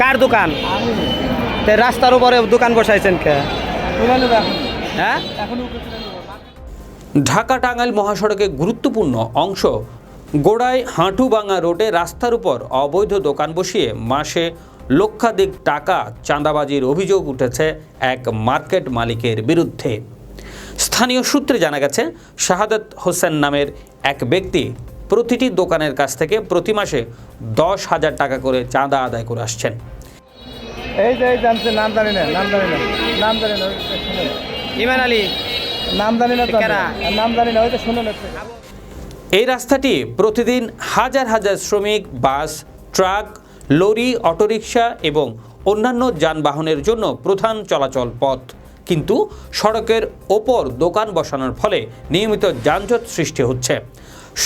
কার দোকান? রাস্তার উপরে দোকান বসাইছেন কে? হ্যাঁ? ঢাকা টাঙ্গাইল মহাসড়কে গুরুত্বপূর্ণ অংশ গোড়ায় হাঁটুবাঙ্গা রোডে রাস্তার উপর অবৈধ দোকান বসিয়ে মাসে লক্ষাধিক টাকা চাঁদাবাজির অভিযোগ উঠেছে এক মার্কেট মালিকের বিরুদ্ধে। স্থানীয় সূত্রে জানা গেছে, শাহাদাত হোসেন নামের এক ব্যক্তি প্রতিটি দোকানের কাছ থেকে প্রতি মাসে দশ হাজার টাকা করে চাঁদা আদায় করে আসছেন এই যে জানছে নাম জানি না নাম জানি না নাম জানি না। ইমান আলী নাম জানি না? নাম জানি না ওই তো শুনুন একটু। এই রাস্তাটি প্রতিদিন হাজার হাজার শ্রমিক বাস ট্রাক লরি অটোরিকশা এবং অন্যান্য যানবাহনের জন্য প্রধান চলাচল পথ কিন্তু সড়কের ওপর দোকান বসানোর ফলে নিয়মিত যানজট সৃষ্টি হচ্ছে।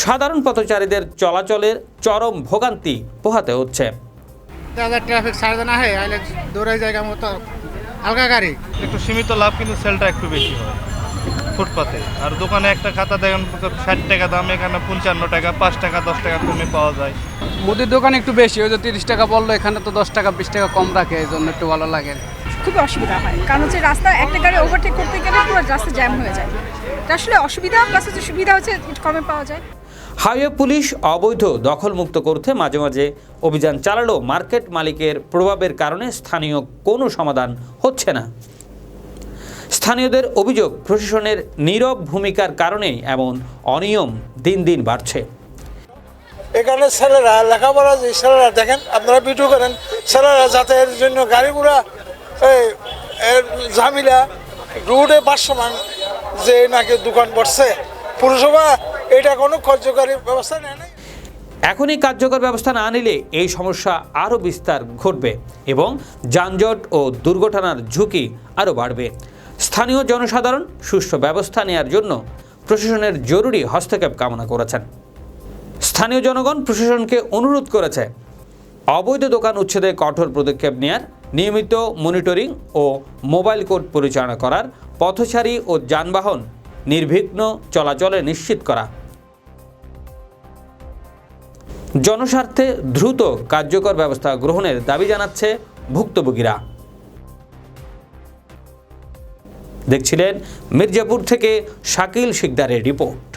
সাধারণ পথচারীদের চলাচলের চরম ভোগান্তি পোহাতে হচ্ছে। দাদা ট্রাফিক সারাদিন আহে আইলে দৌড়াই জায়গা মতো হালকা গাড়ি। একটু সীমিত লাভ কিন্তু সেলটা একটু বেশি হয় ফুটপাতে। আর দোকানে একটা খাতা দেখেন ষাট টাকা দাম এখানে পঞ্চান্ন টাকা পাঁচ টাকা দশ টাকা কমে পাওয়া যায়। মুদির দোকান একটু বেশি ওই যে তিরিশ টাকা বলল এখানে তো দশ টাকা বিশ টাকা কম রাখে এই জন্য একটু ভালো লাগে। খুবই অসুবিধা হয়। কারণ হচ্ছে রাস্তা একটা গাড়ি ওভারটেক করতে গেলে পুরো রাস্তা জ্যাম হয়ে যায়। এটা আসলে অসুবিধা প্লাস হচ্ছে সুবিধা হচ্ছে একটু কমে পাওয়া যায়। হাইওয়ে পুলিশ অবৈধ দখলমুক্ত করতে মাঝে মাঝে অভিযান চালালেও মার্কেট মালিকের প্রভাবের কারণে স্থানীয় কোনো সমাধান হচ্ছে না। স্থানীয়দের অভিযোগ প্রশাসনের নীরব ভূমিকার কারণেই এমন অনিয়ম দিন দিন বাড়ছে। এখানে ছেলেরা লেখাপড়া যে ছেলেরা দেখেন আপনারা ভিডিও করেন ছেলেরা যাতায়াতের জন্য গাড়ি ঘোড়া এই এর ঝামেলা, রোডে বাসমান যে নাকি দোকান বসছে। পুরসভা, এটা কোনো কার্যকারী ব্যবস্থা নেয় নাই? এখনই কার্যকর ব্যবস্থা না নিলে এই সমস্যা আরও বিস্তার ঘটবে এবং যানজট ও দুর্ঘটনার ঝুঁকি আরও বাড়বে। স্থানীয় জনসাধারণ সুষ্ঠু ব্যবস্থা নেওয়ার জন্য প্রশাসনের জরুরি হস্তক্ষেপ কামনা করেছেন। স্থানীয় জনগণ প্রশাসনকে অনুরোধ করেছে, অবৈধ দোকান উচ্ছেদে কঠোর পদক্ষেপ নেয়ার নিয়মিত মনিটরিং ও মোবাইল কোড পরিচালনা করার পথচারী ও যানবাহন নির্বিঘ্ন চলাচলে নিশ্চিত করা। জনস্বার্থে দ্রুত কার্যকর ব্যবস্থা গ্রহণের দাবি জানাচ্ছে ভুক্তভোগীরা। দেখছিলেন মির্জাপুর থেকে শাকিল শিকদারের রিপোর্ট।